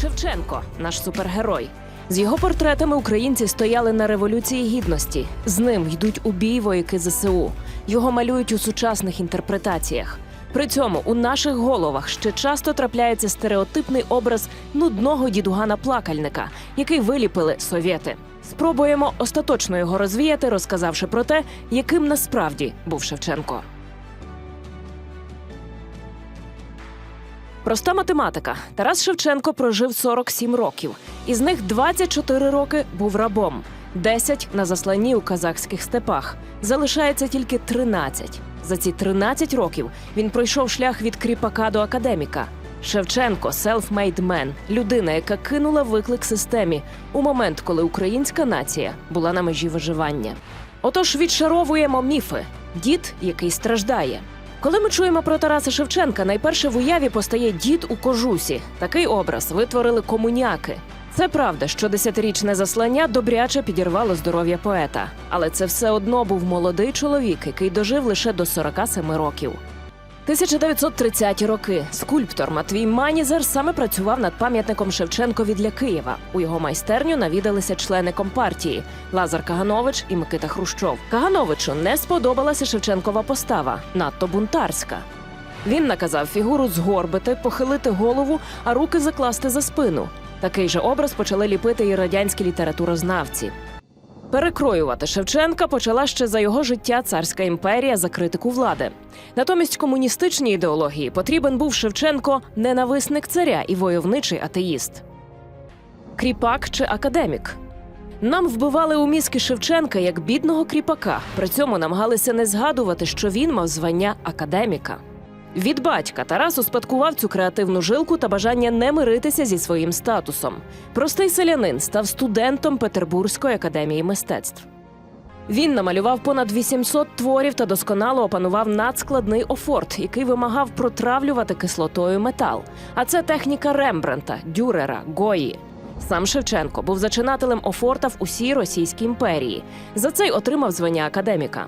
Шевченко, наш супергерой. З його портретами українці стояли на революції гідності. З ним йдуть у бій вояки ЗСУ. Його малюють у сучасних інтерпретаціях. При цьому у наших головах ще часто трапляється стереотипний образ нудного дідугана плакальника, який виліпили совєти. Спробуємо остаточно його розвіяти, розказавши про те, яким насправді був Шевченко. Проста математика. Тарас Шевченко прожив 47 років. Із них 24 роки був рабом, 10 на засланні у казахських степах. Залишається тільки 13. За ці 13 років він пройшов шлях від кріпака до академіка. Шевченко self-made man – людина, яка кинула виклик системі у момент, коли українська нація була на межі виживання. Отож, відшаровуємо міфи. Дід, який страждає. Коли ми чуємо про Тараса Шевченка, найперше в уяві постає дід у кожусі. Такий образ витворили комуняки. Це правда, що десятирічне заслання добряче підірвало здоров'я поета, але це все одно був молодий чоловік, який дожив лише до 47 років. 1930-ті роки скульптор Матвій Манізер саме працював над пам'ятником Шевченкові для Києва. У його майстерню навідалися члени компартії Лазар Каганович і Микита Хрущов. Кагановичу не сподобалася Шевченкова постава, надто бунтарська. Він наказав фігуру згорбити, похилити голову, а руки закласти за спину. Такий же образ почали ліпити і радянські літературознавці. Перекроювати Шевченка почала ще за його життя царська імперія за критику влади. Натомість комуністичній ідеології потрібен був Шевченко ненависник царя і войовничий атеїст. Кріпак чи академік. Нам вбивали у мізки Шевченка як бідного кріпака. При цьому намагалися не згадувати, що він мав звання академіка. Від батька Тарас успадкував цю креативну жилку та бажання не миритися зі своїм статусом. Простий селянин став студентом Петербурзької академії мистецтв. Він намалював понад 800 творів та досконало опанував надскладний офорт, який вимагав протравлювати кислотою метал. А це техніка Рембрандта, Дюрера, Гої. Сам Шевченко був зачинателем офорта в усій Російській імперії. За це й отримав звання академіка.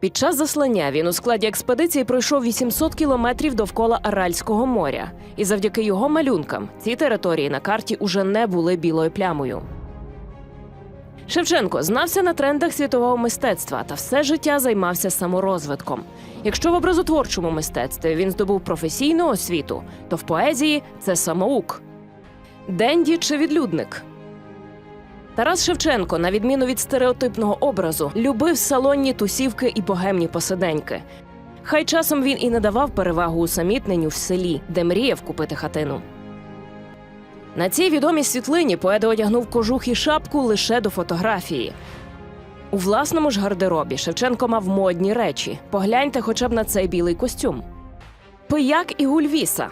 Під час заслання він у складі експедиції пройшов 800 кілометрів довкола Аральського моря, і завдяки його малюнкам ці території на карті уже не були білою плямою. Шевченко знався на трендах світового мистецтва та все життя займався саморозвитком. Якщо в образотворчому мистецтві він здобув професійну освіту, то в поезії це самоук. Денді чи відлюдник. Тарас Шевченко, на відміну від стереотипного образу, любив салонні тусівки і богемні посиденьки. Хай часом він і не давав перевагу усамітненню в селі, де мріяв купити хатину. На цій відомій світлині поет одягнув кожух і шапку лише до фотографії. У власному ж гардеробі Шевченко мав модні речі. Погляньте хоча б на цей білий костюм. Пияк і гульвіса.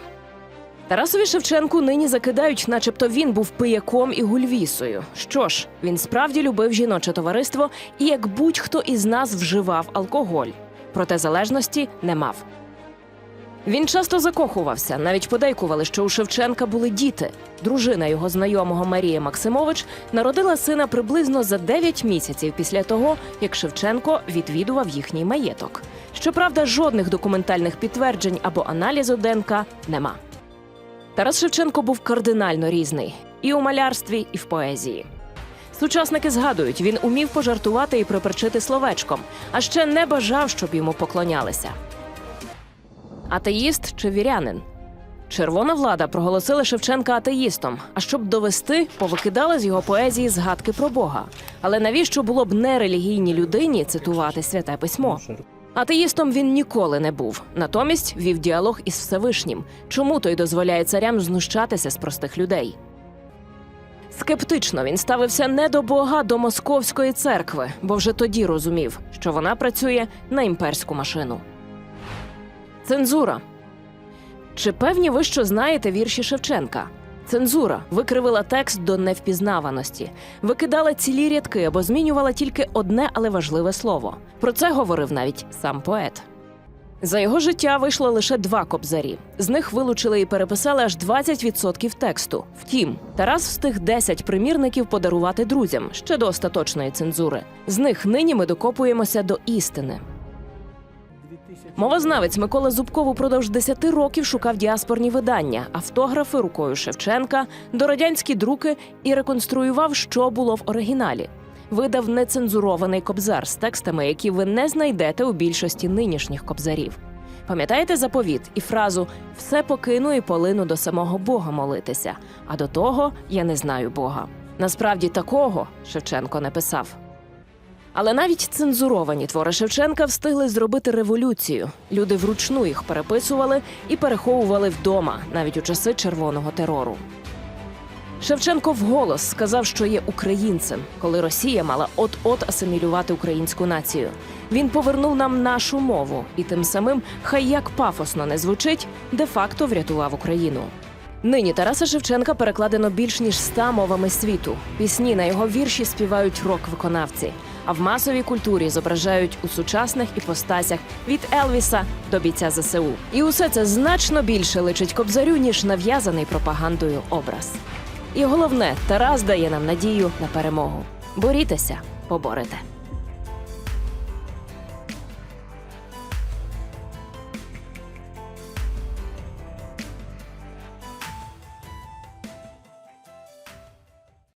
Тарасові Шевченку нині закидають, начебто він був пияком і гульвісою. Що ж, він справді любив жіноче товариство і як будь-хто із нас вживав алкоголь. Проте залежності не мав. Він часто закохувався, навіть подейкували, що у Шевченка були діти. Дружина його знайомого Марія Максимович народила сина приблизно за 9 місяців після того, як Шевченко відвідував їхній маєток. Щоправда, жодних документальних підтверджень або аналізу ДНК нема. Тарас Шевченко був кардинально різний і у малярстві, і в поезії. Сучасники згадують, він умів пожартувати і приперчити словечком, а ще не бажав, щоб йому поклонялися. Атеїст чи вірянин? Червона влада проголосила Шевченка атеїстом. А щоб довести, повикидали з його поезії згадки про Бога. Але навіщо було б нерелігійній людині цитувати святе письмо? Атеїстом він ніколи не був. Натомість вів діалог із Всевишнім. Чому той дозволяє царям знущатися з простих людей? Скептично він ставився не до Бога, до московської церкви, бо вже тоді розумів, що вона працює на імперську машину. Цензура. Чи певні ви, що знаєте вірші Шевченка? Цензура викривила текст до невпізнаваності, викидала цілі рядки або змінювала тільки одне, але важливе слово. Про це говорив навіть сам поет. За його життя вийшло лише два кобзарі. З них вилучили і переписали аж 20% тексту. Втім, Тарас встиг 10 примірників подарувати друзям ще до остаточної цензури. З них нині ми докопуємося до істини. Мовознавець Микола Зубков упродовж 10 років шукав діаспорні видання, автографи рукою Шевченка, дорадянські друки і реконструював, що було в оригіналі. Видав нецензурований кобзар з текстами, які ви не знайдете у більшості нинішніх кобзарів. Пам'ятаєте заповіт і фразу Все покину і полину до самого Бога молитися, а до того я не знаю Бога. Насправді такого Шевченко не писав. Але навіть цензуровані твори Шевченка встигли зробити революцію. Люди вручну їх переписували і переховували вдома, навіть у часи червоного терору. Шевченко вголос сказав, що є українцем, коли Росія мала от-от асимілювати українську націю. Він повернув нам нашу мову і тим самим, хай як пафосно не звучить, де-факто врятував Україну. Нині Тараса Шевченка перекладено більш ніж ста мовами світу. Пісні на його вірші співають рок-виконавці, а в масовій культурі зображають у сучасних іпостасях від Елвіса до бійця ЗСУ. І усе це значно більше личить кобзарю, ніж нав'язаний пропагандою образ. І головне, Тарас дає нам надію на перемогу. Борітеся, поборете.